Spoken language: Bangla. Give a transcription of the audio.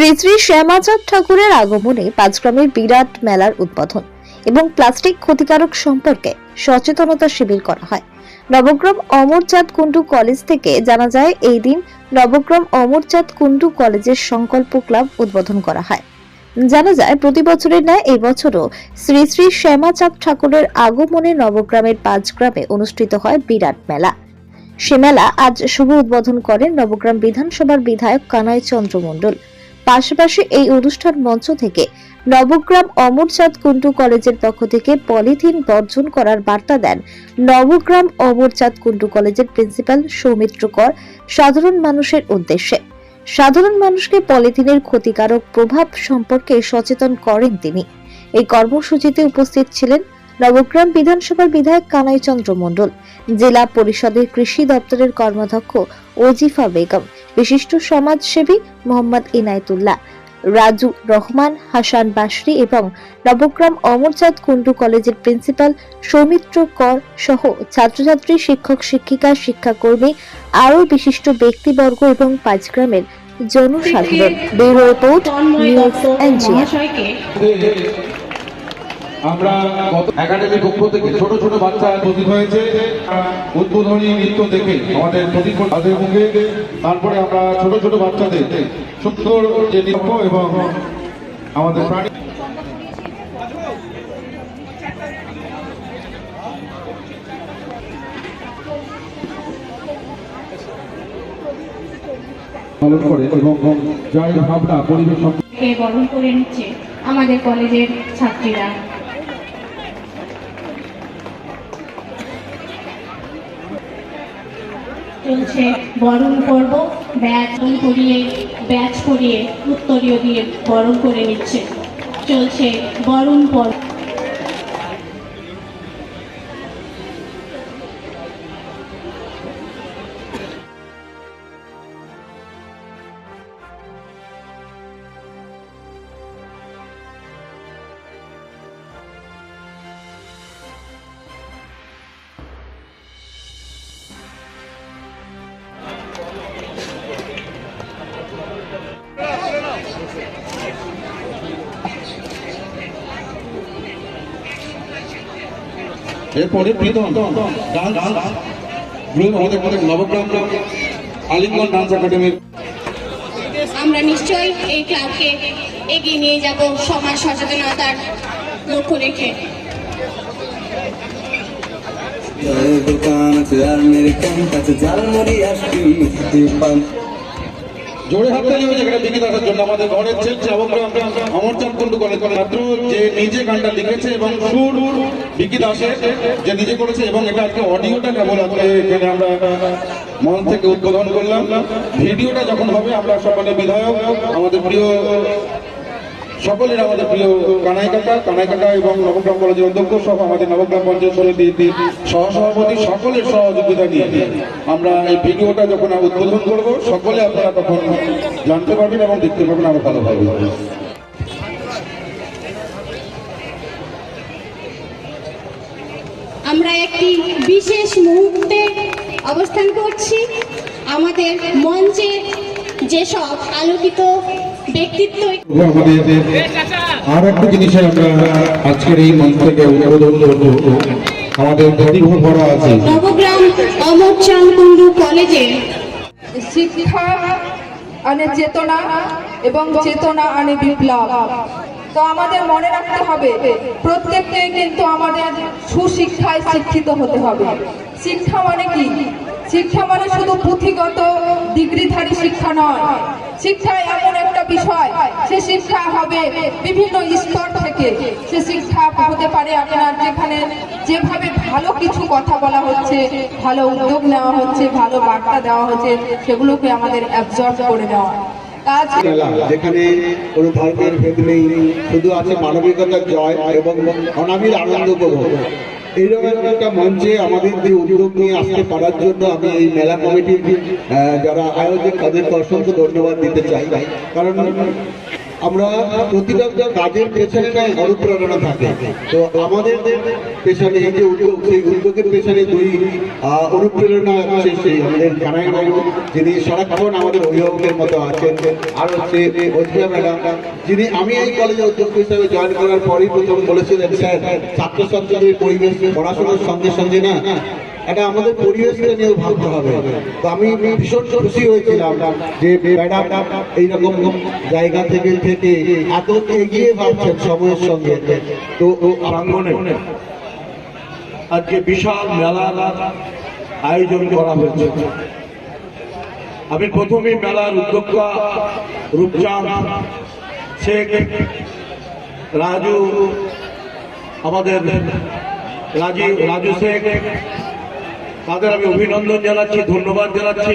শ্রী শ্রী শ্যামাচাঁদ ঠাকুরের আগমনে পাঁচগ্রামের বিরাট মেলার উদ্বোধন এবং প্লাস্টিক ক্ষতিকারক সম্পর্কে সচেতনতা শিবির করা হয়। নবগ্রাম অমরচাঁদ কুণ্ডু কলেজ থেকে জানা যায়, এই দিন নবগ্রাম অমরচাঁদ কুণ্ডু কলেজের সংকল্প ক্লাব উদ্বোধন করা হয়। জানা যায়, প্রতি বছরের ন্যায় এই বছরও শ্রী শ্রী শ্যামাচাঁদ ঠাকুরের আগমনে নবগ্রামের পাঁচগ্রামে অনুষ্ঠিত হয় বিরাট মেলা। সে মেলা আজ শুভ উদ্বোধন করেন নবগ্রাম বিধানসভার বিধায়ক কানাই চন্দ্র মণ্ডল। পাশাপাশি এই অনুষ্ঠান মঞ্চ থেকে নবগ্রাম অমরচাঁদ কুণ্ডু কলেজের পক্ষ থেকে পলিথিন বর্জন করার বার্তা দেন নবগ্রাম অমরচাঁদ কুণ্ডু কলেজের প্রিন্সিপাল সৌমিত্র কর, সাধারণ মানুষের উদ্দেশ্যে। সাধারণ মানুষকে পলিথিনের ক্ষতিকারক প্রভাব সম্পর্কে সচেতন করেন তিনি। এই কর্মসূচিতে উপস্থিত ছিলেন নবগ্রাম বিধানসভার বিধায়ক কানাই চন্দ্র মণ্ডল, জেলা পরিষদের কৃষি দপ্তরের কর্মাধ্যক্ষ ওজিফা বেগম বিশিষ্ট সমাজসেবী মোহাম্মদ ইনায়েতুল্লাহ, রাজু রহমান, হাসান বাসরি এবং নবগ্রাম অমরচাঁদ কুণ্ডু কলেজের প্রিন্সিপাল সৌমিত্র কর সহ ছাত্রছাত্রী, শিক্ষক, শিক্ষিকা, শিক্ষাকর্মী, আরও বিশিষ্ট ব্যক্তিবর্গ এবং জনসাধারণ। দত্ত এনজিএম মহাশয়কে আমরা গত একাডেমির পক্ষ থেকে ছোট ছোট বাচ্চা উপস্থিত হয়েছে। উদ্বোধনী নৃত্য দেখে আমাদের প্রতিকূল তাদের মুখে। তারপরে আমরা ছোট ছোট বাচ্চাদের সুন্দর যে নৃত্য এবং আমাদের প্রাণী এবং যাই ভাবনা পরিবেশ বরণ করে নিচ্ছে আমাদের কলেজের ছাত্রীরা। চলছে। বরণ পর্ব ব্যাচ করিয়ে ব্যাচ করিয়ে উত্তরীয় দিয়ে বরণ করে নিচ্ছে। চলছে বরণ পর্ব। এরপরে প্রীতম ডান্স গ্রুপ আমাদের আমাদের নবগ্রাম আলিঙ্গন ডান্স একাডেমির আমরা নিশ্চয়ই এই ক্লাবকে এগিয়ে নিয়ে যাব সমাজ সচেতনতার লক্ষ্য রেখে। দোকান আছে আর মেরে কান কাছে ঝালমুড়ি আইসক্রিম পান জোরে হাত তালি হয়েছে এখানে বিকি দাসের জন্য আমাদের ঘরের ছেলে নবগ্রাম অমরচাঁদ কুণ্ডু কলেজ ছাত্র যে নিজে গানটা লিখেছে এবং সুর বিকি দাসের যে নিজে করেছে এবং এটা আজকে অডিওটা কেবল আজকে এখানে আমরা মন থেকে উদ্বোধন করলাম। ভিডিওটা যখন হবে আমরা সকলে বিধায়ক, আমাদের প্রিয় সকলের আমাদের প্রিয় কানাই কাকা কানাই কাকা এবং নবগ্রাম কলেজের অধ্যক্ষ সহ আমাদের নবগ্রাম পঞ্চায়েত সমিতির সহসভাপতি সকলের সহযোগিতা নিয়ে আমরা এই ভিডিওটা যখন উদ্বোধন করব, সকলে আপনারা তখন জানতে পারবেন এবং দেখতে পারবেন আরও ভালোভাবে। আমরা একটি বিশেষ মুহূর্তে অবস্থান করছি। আমাদের মঞ্চে যেসব আলোকিত ব্যক্তিত্ব। আমাদের আর একটা জিনিসে আমরা আজকের এই মঞ্চ থেকে উদ্বোধন করব আমাদের প্রতিভা ভরা আছে নবগ্রাম অমরচাঁদ কুণ্ডু কলেজে। শিক্ষা আনে চেতনা এবং চেতনা আনে বিপ্লব। তো আমাদের মনে রাখতে হবে প্রত্যেককে কিন্তু আমাদের সুশিক্ষায় শিক্ষিত হতে হবে। শিক্ষা মানে কি? শিক্ষা মানে শুধু পুঁথিগত ডিগ্রিধারী শিক্ষা নয়। শিক্ষা এমন একটা বিষয়, সে শিক্ষা হবে বিভিন্ন স্তর থেকে। সে শিক্ষা হতে পারে আপনার যেখানে যেভাবে ভালো কিছু কথা বলা হচ্ছে, ভালো উদ্যোগ নেওয়া হচ্ছে, ভালো বার্তা দেওয়া হচ্ছে, সেগুলোকে আমাদের অ্যাবজর্ব করে নেওয়া। যেখানে কোনো ধর্মের ভেদ নেই, শুধু আছে মানবিকতার জয় এবং অনাবিল আনন্দ উপভোগ। এইরকম একটা মঞ্চে আমাদের যে উদ্যোগ নিয়ে আসতে পারার জন্য আমি এই মেলা কমিটির যারা আয়োজক তাদেরকে অসংখ্য ধন্যবাদ দিতে চাই। কারণ আমরা প্রতিটা কাজের পেছনে না অনুপ্রেরণা থাকে। তো আমাদের পেছনে এই যে উদ্যোগ, সেই উদ্যোগের পেছনে দুই অনুপ্রেরণা আছে সেই আমাদের কানাই বাবু, যিনি সারাক্ষণ আমাদের অভিভাবকের মতো আছেন, আর হচ্ছে অধিয়া ম্যাডাম, যিনি আমি এই কলেজে অধ্যক্ষ হিসাবে জয়েন করার পরেই প্রথম বলেছিলেন, স্যার, ছাত্রছাত্রীদের পরিবেশ, পড়াশোনার সঙ্গে সঙ্গে না এটা আমাদের পরিবেশকে নিয়েও ভাবতে হবে। তো আমি ভীষণ খুশি হয়েছিলাম যে ম্যাডাম এইরকম জায়গা থেকে থেকে এত এগিয়ে ভাবছেন সময়ের সঙ্গে। তো প্রাঙ্গণে আজকে বিশাল মেলার আয়োজন করা হয়েছে। আমি প্রথমেই মেলার উদ্যোক্তা রূপচাঁদ শেখ, রাজু, আমাদের রাজীব রাজু শেখ তাদের আমি অভিনন্দন জানাচ্ছি ধন্যবাদ জানাচ্ছি।